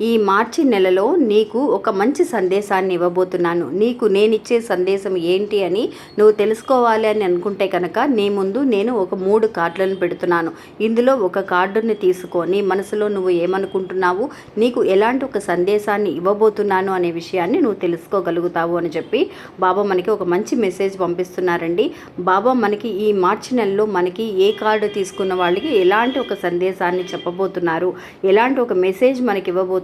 ఈ మార్చి నెలలో నీకు ఒక మంచి సందేశాన్ని ఇవ్వబోతున్నాను. నీకు నేనిచ్చే సందేశం ఏంటి అని నువ్వు తెలుసుకోవాలి అని అనుకుంటే కనుక నీ ముందు నేను ఒక మూడు కార్డులను పెడుతున్నాను. ఇందులో ఒక కార్డుని తీసుకొని మనసులో నువ్వు ఏమనుకుంటున్నావు? నీకు ఎలాంటి ఒక సందేశాన్ని ఇవ్వబోతున్నాను అనే విషయాన్ని నువ్వు తెలుసుకోగలుగుతావు అని చెప్పి బాబా మనకి ఒక మంచి మెసేజ్ పంపిస్తున్నారండి. బాబా మనకి ఈ మార్చి నెలలో మనకి ఏ కార్డు తీసుకున్న వాళ్ళకి ఎలాంటి ఒక సందేశాన్ని చెప్పబోతున్నారు? ఎలాంటి ఒక మెసేజ్ మనకి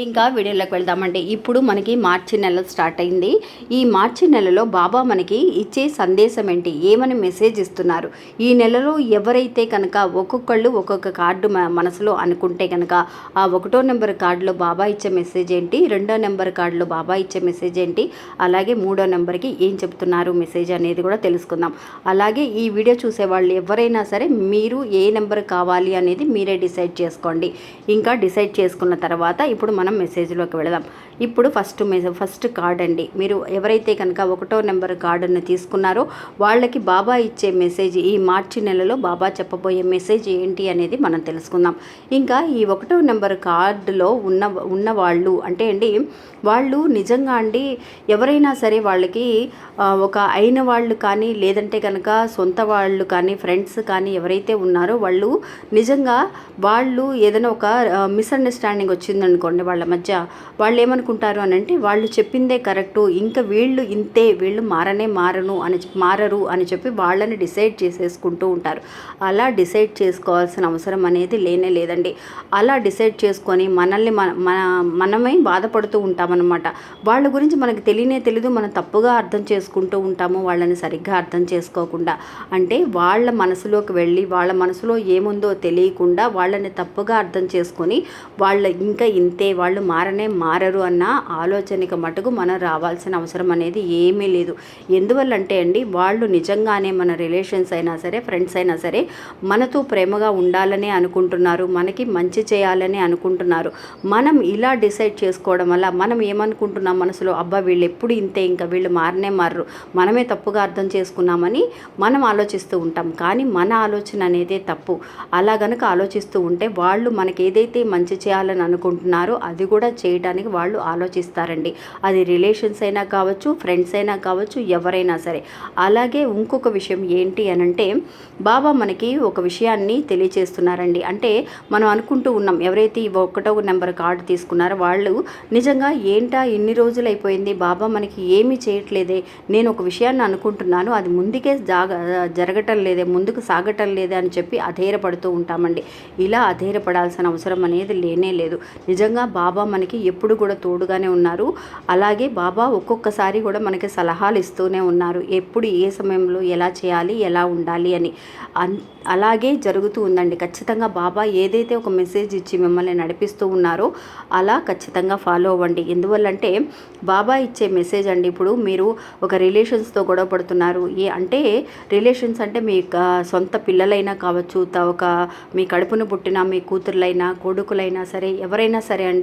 ఇంకా వీడియోలోకి వెళ్దామండి. ఇప్పుడు మనకి మార్చి నెల స్టార్ట్ అయింది. ఈ మార్చి నెలలో బాబా మనకి ఇచ్చే సందేశం ఏంటి? ఏమని మెసేజ్ ఇస్తున్నారు? ఈ నెలలో ఎవరైతే కనుక ఒక్కొక్కళ్ళు ఒక్కొక్క కార్డు మనసులో అనుకుంటే కనుక ఆ ఒకటో నెంబర్ కార్డులో బాబా ఇచ్చే మెసేజ్ ఏంటి? రెండో నెంబర్ కార్డులో బాబా ఇచ్చే మెసేజ్ ఏంటి? అలాగే మూడో నెంబర్కి ఏం చెప్తున్నారు మెసేజ్ అనేది కూడా తెలుసుకుందాం. అలాగే ఈ వీడియో చూసే వాళ్ళు ఎవరైనా సరే మీరు ఏ నెంబర్ కావాలి అనేది మీరే డిసైడ్ చేసుకోండి. ఇంకా డిసైడ్ చేసుకున్న తర్వాత ఇప్పుడు మనం మెసేజ్లోకి వెళదాం. ఇప్పుడు ఫస్ట్ మెసేజ్ ఫస్ట్ కార్డ్ అండి. మీరు ఎవరైతే కనుక ఒకటో నెంబర్ కార్డును తీసుకున్నారో వాళ్ళకి బాబా ఇచ్చే మెసేజ్ ఈ మార్చి నెలలో బాబా చెప్పబోయే మెసేజ్ ఏంటి అనేది మనం తెలుసుకుందాం. ఇంకా ఈ ఒకటో నెంబర్ కార్డులో ఉన్న ఉన్న వాళ్ళు అంటే అండి వాళ్ళు నిజంగా అండి ఎవరైనా సరే వాళ్ళకి ఒక అయిన వాళ్ళు కానీ లేదంటే కనుక సొంత వాళ్ళు కానీ ఫ్రెండ్స్ కానీ ఎవరైతే ఉన్నారో వాళ్ళు నిజంగా వాళ్ళు ఏదైనా ఒక మిస్అండర్స్టాండింగ్ వచ్చిందనుకోండి వాళ్ళ మధ్య వాళ్ళు ఏమనుకుంటారు అని అంటే వాళ్ళు చెప్పిందే కరెక్టు ఇంకా వీళ్ళు ఇంతే వీళ్ళు మారనే మారను అని మారరు అని చెప్పి వాళ్ళని డిసైడ్ చేసేసుకుంటూ ఉంటారు. అలా డిసైడ్ చేసుకోవాల్సిన అవసరం అనేది లేనే లేదండి. అలా డిసైడ్ చేసుకొని మనల్ని మన మన- మనమే బాధపడుతూ ఉంటామన్నమాట. వాళ్ళ గురించి మనకు తెలియనే తెలీదు మనం తప్పుగా అర్థం చేసుకుంటూ ఉంటాము వాళ్ళని సరిగ్గా అర్థం చేసుకోకుండా. అంటే వాళ్ళ మనసులోకి వెళ్ళి వాళ్ళ మనసులో ఏముందో తెలియకుండా వాళ్ళని తప్పుగా అర్థం చేసుకొని వాళ్ళ ఇంకా ఇంతే వాళ్ళు మారనే మారరు అన్న ఆలోచనకి మటుకు మనం రావాల్సిన అవసరం అనేది ఏమీ లేదు. ఎందువల్లంటే అండి వాళ్ళు నిజంగానే మన రిలేషన్స్ అయినా సరే ఫ్రెండ్స్ అయినా సరే మనతో ప్రేమగా ఉండాలని అనుకుంటున్నారు మనకి మంచి చేయాలని అనుకుంటున్నారు. మనం ఇలా డిసైడ్ చేసుకోవడం వల్ల మనం ఏమనుకుంటున్నాం మనసులో అబ్బా వీళ్ళు ఎప్పుడు ఇంతే ఇంకా వీళ్ళు మారనే మారరు మనమే తప్పుగా అర్థం చేసుకున్నామని మనం ఆలోచిస్తూ ఉంటాం. కానీ మన ఆలోచన అనేదే తప్పు. అలా గనక ఆలోచిస్తూ ఉంటే వాళ్ళు మనకి ఏదైతే మంచి చేయాలని అనుకుంటున్నారో అది కూడా చేయడానికి వాళ్ళు ఆలోచిస్తారండి. అది రిలేషన్స్ అయినా కావచ్చు ఫ్రెండ్స్ అయినా కావచ్చు ఎవరైనా సరే. అలాగే ఇంకొక విషయం ఏంటి అని అంటే బాబా మనకి ఒక విషయాన్ని తెలియచేస్తున్నారండి. అంటే మనం అనుకుంటూ ఉన్నాం ఎవరైతే ఒకటో నెంబర్ కార్డు తీసుకున్నారో వాళ్ళు నిజంగా ఏంటా ఇన్ని రోజులు అయిపోయింది బాబా మనకి ఏమీ చేయట్లేదే నేను ఒక విషయాన్ని అనుకుంటున్నాను అది ముందుకే జాగ జరగటం లేదే ముందుకు సాగటం లేదే అని చెప్పి అధైర్యపడుతూ ఉంటామండి. ఇలా అధైర్యపడాల్సిన అవసరం అనేది లేనే లేదు. నిజంగా బాబా మనకి ఎప్పుడు కూడా తోడుగానే ఉన్నారు. అలాగే బాబా ఒక్కొక్కసారి కూడా మనకి సలహాలు ఇస్తూనే ఉన్నారు. ఎప్పుడు ఏ సమయంలో ఎలా చేయాలి ఎలా ఉండాలి అని. అన్ అలాగే జరుగుతూ ఉందండి. ఖచ్చితంగా బాబా ఏదైతే ఒక మెసేజ్ ఇచ్చి మిమ్మల్ని నడిపిస్తూ ఉన్నారో అలా ఖచ్చితంగా ఫాలో అవ్వండి. ఎందువల్లంటే బాబా ఇచ్చే మెసేజ్ అండి ఇప్పుడు మీరు ఒక రిలేషన్స్తో గొడవ పడుతున్నారు. ఏ అంటే రిలేషన్స్ అంటే మీ సొంత పిల్లలైనా కావచ్చు త- ఒక మీ కడుపును పుట్టిన మీ కూతుర్లైనా కొడుకులైనా సరే ఎవరైనా సరే అండి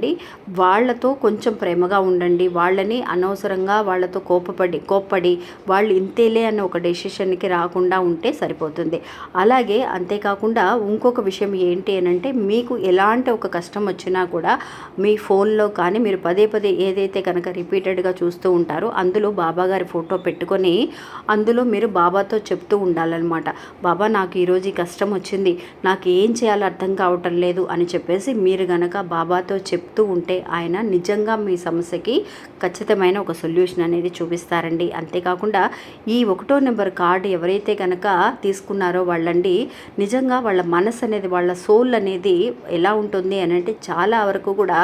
వాళ్ళతో కొంచెం ప్రేమగా ఉండండి. వాళ్ళని అనవసరంగా వాళ్ళతో కోపపడి కోప్పడి వాళ్ళు ఇంతేలే అన్న ఒక డెసిషన్కి రాకుండా ఉంటే సరిపోతుంది. అలాగే అంతేకాకుండా ఇంకొక విషయం ఏంటి అని అంటే మీకు ఎలాంటి ఒక కష్టం వచ్చినా కూడా మీ ఫోన్లో కానీ మీరు పదే పదే ఏదైతే కనుక రిపీటెడ్గా చూస్తూ ఉంటారో అందులో బాబా గారి ఫోటో పెట్టుకొని అందులో మీరు బాబాతో చెప్తూ ఉండాలన్నమాట. బాబా నాకు ఈరోజు ఈ కష్టం వచ్చింది. నాకు ఏం చేయాలో అర్థం కావటం లేదు అని చెప్పేసి మీరు గనక బాబాతో చెప్పి చెప్తూ ఉంటే ఆయన నిజంగా మీ సమస్యకి ఖచ్చితమైన ఒక సొల్యూషన్ అనేది చూపిస్తారండి. అంతేకాకుండా ఈ ఒకటో నెంబర్ కార్డు ఎవరైతే కనుక తీసుకున్నారో వాళ్ళండి నిజంగా వాళ్ళ మనసు అనేది వాళ్ళ సోల్ అనేది ఎలా ఉంటుంది అని అంటే చాలా వరకు కూడా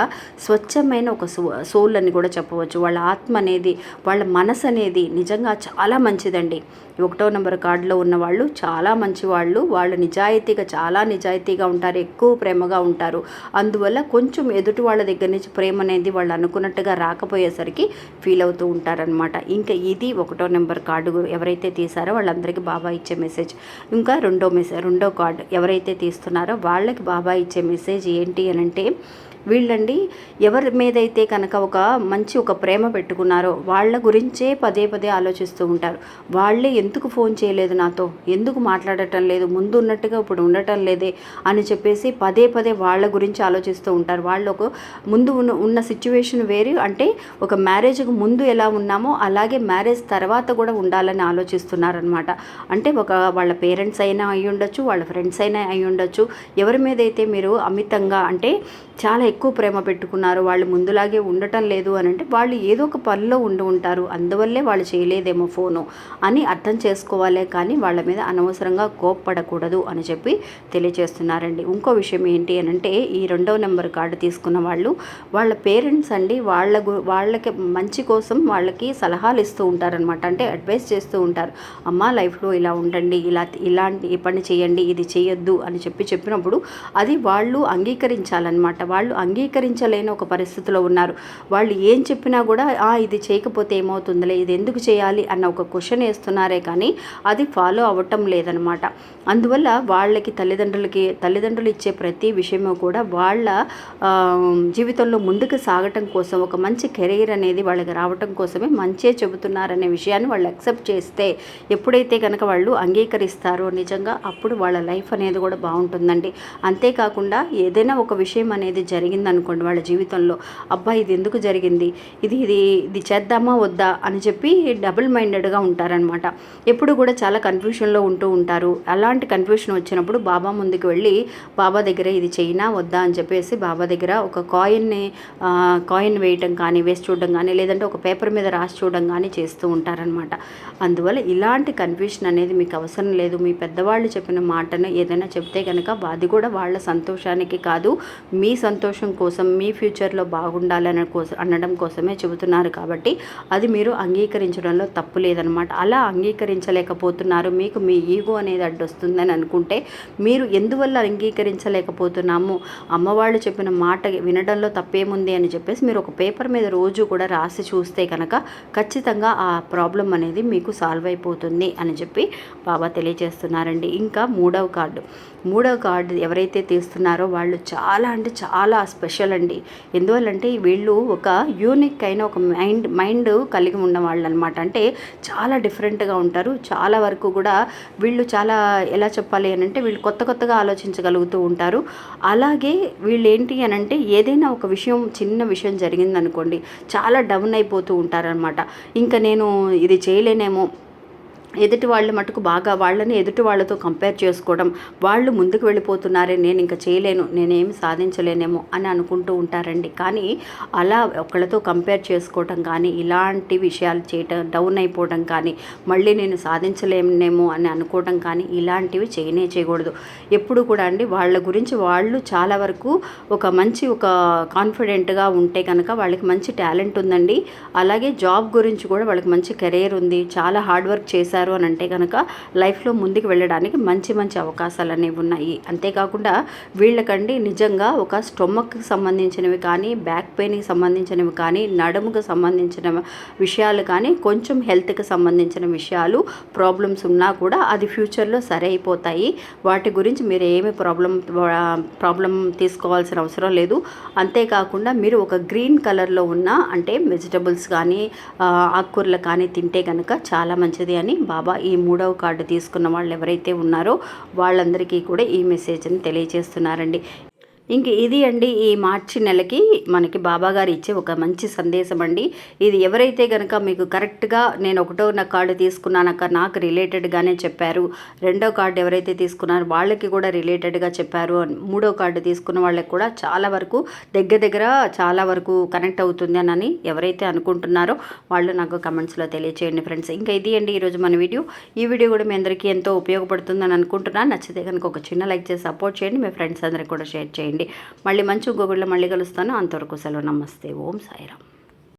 స్వచ్ఛమైన ఒక సోల్ అని కూడా చెప్పవచ్చు. వాళ్ళ ఆత్మ అనేది వాళ్ళ మనసు అనేది నిజంగా చాలా మంచిదండి. ఒకటో నెంబర్ కార్డులో ఉన్న వాళ్ళు చాలా మంచి వాళ్ళు వాళ్ళు నిజాయితీగా చాలా నిజాయితీగా ఉంటారు ఎక్కువ ప్రేమగా ఉంటారు. అందువల్ల కొంచెం ఎదుటి వాళ్ళ దగ్గర నుంచి ప్రేమ అనేది వాళ్ళు అనుకున్నట్టుగా రాకపోయేసరికి ఫీల్ అవుతూ ఉంటారనమాట ఇంకా ఇది ఒకటో నెంబర్ కార్డు ఎవరైతే తీసారో వాళ్ళందరికీ బాబా ఇచ్చే మెసేజ్ ఇంకా రెండో మెసేజ్ రెండో కార్డు ఎవరైతే తీస్తున్నారో వాళ్ళకి బాబా ఇచ్చే మెసేజ్ ఏంటి అని అంటే వీళ్ళండి ఎవరి మీదైతే కనుక ఒక మంచి ఒక ప్రేమ పెట్టుకున్నారో వాళ్ళ గురించే పదే పదే ఆలోచిస్తూ ఉంటారు. వాళ్ళే ఎందుకు ఫోన్ చేయలేదు నాతో? ఎందుకు మాట్లాడటం లేదు? ముందు ఉన్నట్టుగా ఇప్పుడు ఉండటం లేదే? అని చెప్పేసి పదే పదే వాళ్ళ గురించి ఆలోచిస్తూ ఉంటారు. వాళ్ళు ఒక ముందు ఉన్న ఉన్న సిచ్యువేషన్ వేరు. అంటే ఒక మ్యారేజ్కి ముందు ఎలా ఉన్నామో అలాగే మ్యారేజ్ తర్వాత కూడా ఉండాలని ఆలోచిస్తున్నారనమాట అంటే ఒక వాళ్ళ పేరెంట్స్ అయినా అయి ఉండొచ్చు వాళ్ళ ఫ్రెండ్స్ అయినా అయి ఉండొచ్చు ఎవరి మీద అయితే మీరు అమితంగా అంటే చాలా ఎక్కువ ప్రేమ పెట్టుకున్నారు వాళ్ళు ముందులాగే ఉండటం లేదు అని అంటే వాళ్ళు ఏదో ఒక పనిలో ఉండి ఉంటారు అందువల్లే వాళ్ళు చేయలేదేమో ఫోను అని అర్థం చేసుకోవాలే కానీ వాళ్ళ మీద అనవసరంగా కోప్పడకూడదు అని చెప్పి తెలియజేస్తున్నారండి ఇంకో విషయం ఏంటి అని అంటే ఈ రెండవ నెంబర్ కార్డు తీసుకున్న వాళ్ళు వాళ్ళ పేరెంట్స్ అండి వాళ్ళ వాళ్ళకి మంచి కోసం వాళ్ళకి సలహాలు ఇస్తూ ఉంటారనమాట అంటే అడ్వైస్ చేస్తూ ఉంటారు అమ్మ లైఫ్లో ఇలా ఉండండి ఇలా ఇలాంటి ఈ పని చేయండి ఇది చేయొద్దు అని చెప్పి చెప్పినప్పుడు అది వాళ్ళు అంగీకరించాలన్నమాట. వాళ్ళు అంగీకరించలేని ఒక పరిస్థితిలో ఉన్నారు. వాళ్ళు ఏం చెప్పినా కూడా ఇది చేయకపోతే ఏమవుతుందిలే ఇది ఎందుకు చేయాలి అన్న ఒక క్వశ్చన్ వేస్తున్నారే కానీ అది ఫాలో అవ్వటం లేదనమాట. అందువల్ల వాళ్ళకి తల్లిదండ్రులకి తల్లిదండ్రులు ఇచ్చే ప్రతి విషయము కూడా వాళ్ళ జీవితంలో ముందుకు సాగటం కోసం ఒక మంచి కెరీర్ అనేది వాళ్ళకి రావటం కోసమే మంచే చెబుతున్నారనే విషయాన్ని వాళ్ళు అక్సెప్ట్ చేస్తే ఎప్పుడైతే కనుక వాళ్ళు అంగీకరిస్తారో నిజంగా అప్పుడు వాళ్ళ లైఫ్ అనేది కూడా బాగుంటుందండి. అంతేకాకుండా ఏదైనా ఒక విషయం అనేది జరిగింది అనుకోండి వాళ్ళ జీవితంలో అబ్బా ఇది ఎందుకు జరిగింది? ఇది ఇది ఇది చేద్దామా వద్దా? అని చెప్పి డబుల్ మైండెడ్గా ఉంటారనమాట. ఎప్పుడు కూడా చాలా కన్ఫ్యూషన్లో ఉంటూ ఉంటారు. అలాంటి కన్ఫ్యూషన్ వచ్చినప్పుడు బాబా ముందుకు వెళ్ళి బాబా దగ్గర ఇది చేయినా వద్దా? అని చెప్పేసి బాబా దగ్గర ఒక కాయిన్ని కాయిన్ వేయటం కానీ వేసి చూడడం కానీ లేదంటే ఒక పేపర్ మీద రాసి చూడడం కానీ చేస్తూ ఉంటారనమాట. అందువల్ల ఇలాంటి కన్ఫ్యూషన్ అనేది మీకు అవసరం లేదు. మీ పెద్దవాళ్ళు చెప్పిన మాటను ఏదైనా చెప్తే కనుక అది కూడా వాళ్ళ సంతోషానికి కాదు. మీ సంతోషం కోసం మీ ఫ్యూచర్లో బాగుండాలని కోసం అనడం కోసమే చెబుతున్నారు కాబట్టి అది మీరు అంగీకరించడంలో తప్పు లేదనమాట అలా అంగీకరించలేకపోతున్నారు మీకు మీ ఈగో అనేది అడ్డొస్తుందని అనుకుంటే మీరు ఎందువల్ల అంగీకరించలేకపోతున్నాము? అమ్మవాళ్ళు చెప్పిన మాట వినడంలో తప్పేముంది అని చెప్పేసి మీరు ఒక పేపర్ మీద రోజు కూడా రాసి చూస్తే కనుక ఖచ్చితంగా ఆ ప్రాబ్లం అనేది మీకు సాల్వ్ అయిపోతుంది అని చెప్పి బాబా తెలియజేస్తున్నారండి. ఇంకా మూడవ కార్డు. మూడవ కార్డు ఎవరైతే తీస్తున్నారో వాళ్ళు చాలా అంటే చాలా స్పెషల్ అండి. ఎందువల్లంటే వీళ్ళు ఒక యూనిక్ అయిన ఒక మైండ్ మైండ్ కలిగి ఉన్న వాళ్ళు అనమాట అంటే చాలా డిఫరెంట్గా ఉంటారు. చాలా వరకు కూడా వీళ్ళు చాలా ఎలా చెప్పాలి అని అంటే వీళ్ళు కొత్త కొత్తగా ఆలోచించగలుగుతూ ఉంటారు. అలాగే వీళ్ళు ఏంటి అని అంటే ఏదైనా ఒక విషయం చిన్న విషయం జరిగిందనుకోండి చాలా డౌన్ అయిపోతూ ఉంటారనమాట. ఇంకా నేను ఇది చేయలేనేమో ఎదుటి వాళ్ళ మటుకు బాగా వాళ్ళని ఎదుటి వాళ్ళతో కంపేర్ చేసుకోవడం వాళ్ళు ముందుకు వెళ్ళిపోతున్నారే నేను ఇంకా చేయలేను నేనేమి సాధించలేనేమో అని అనుకుంటూ ఉంటారండి. కానీ అలా ఒకళ్ళతో కంపేర్ చేసుకోవటం కానీ ఇలాంటి విషయాలు చేయటం డౌన్ అయిపోవడం కానీ మళ్ళీ నేను సాధించలేనేమో అని అనుకోవడం కానీ ఇలాంటివి చేయనే చేయకూడదు. ఎప్పుడు కూడా అండి వాళ్ళ గురించి వాళ్ళు చాలా వరకు ఒక మంచి ఒక కాన్ఫిడెంట్గా ఉంటే కనుక వాళ్ళకి మంచి టాలెంట్ ఉందండి. అలాగే జాబ్ గురించి కూడా వాళ్ళకి మంచి కెరీర్ ఉంది చాలా హార్డ్ వర్క్ చేశారు. చేశారు అని అంటే కనుక లైఫ్లో ముందుకు వెళ్ళడానికి మంచి మంచి అవకాశాలు అనేవి ఉన్నాయి. అంతేకాకుండా వీళ్ళకండి నిజంగా ఒక స్టొమక్కి సంబంధించినవి కానీ బ్యాక్ పెయిన్కి సంబంధించినవి కానీ నడుముకు సంబంధించిన విషయాలు కానీ కొంచెం హెల్త్కి సంబంధించిన విషయాలు ప్రాబ్లమ్స్ ఉన్నా కూడా అది ఫ్యూచర్లో సరే అయిపోతాయి. వాటి గురించి మీరు ఏమి ప్రాబ్లం ప్రాబ్లం తీసుకోవాల్సిన అవసరం లేదు. అంతేకాకుండా మీరు ఒక గ్రీన్ కలర్లో ఉన్న అంటే వెజిటబుల్స్ కానీ ఆకుకూరలు కానీ తింటే కనుక చాలా మంచిది అని బాబా ఈ మూడవ కార్డు తీసుకున్న వాళ్ళు ఎవరైతే ఉన్నారో వాళ్ళందరికీ కూడా ఈ మెసేజ్ని తెలియజేస్తున్నారండి ఇంక ఇది అండి ఈ మార్చి నెలకి మనకి బాబాగారు ఇచ్చే ఒక మంచి సందేశం అండి. ఇది ఎవరైతే కనుక మీకు కరెక్ట్గా నేను ఒకటో నా కార్డు తీసుకున్నానక నాకు రిలేటెడ్గానే చెప్పారు. రెండో కార్డు ఎవరైతే తీసుకున్నారో వాళ్ళకి కూడా రిలేటెడ్గా చెప్పారు. మూడో కార్డు తీసుకున్న వాళ్ళకి కూడా చాలా వరకు దగ్గర దగ్గర చాలా వరకు కనెక్ట్ అవుతుంది అని ఎవరైతే అనుకుంటున్నారో వాళ్ళు నాకు కమెంట్స్లో తెలియచేయండి ఫ్రెండ్స్. ఇంకా ఇది అండి ఈరోజు మన వీడియో. ఈ వీడియో కూడా మీ అందరికీ ఎంతో ఉపయోగపడుతుందని అనుకుంటున్నాను. నచ్చితే కనుక ఒక చిన్న లైక్ చేసి సపోర్ట్ చేయండి. మీ ఫ్రెండ్స్ అందరికి కూడా షేర్ చేయండి. చేయండి. మళ్ళీ మంచి ఇంకొకళ్ళు మళ్ళీ కలుస్తాను. అంతవరకు సెలవు. నమస్తే. ఓం సాయిరామ్.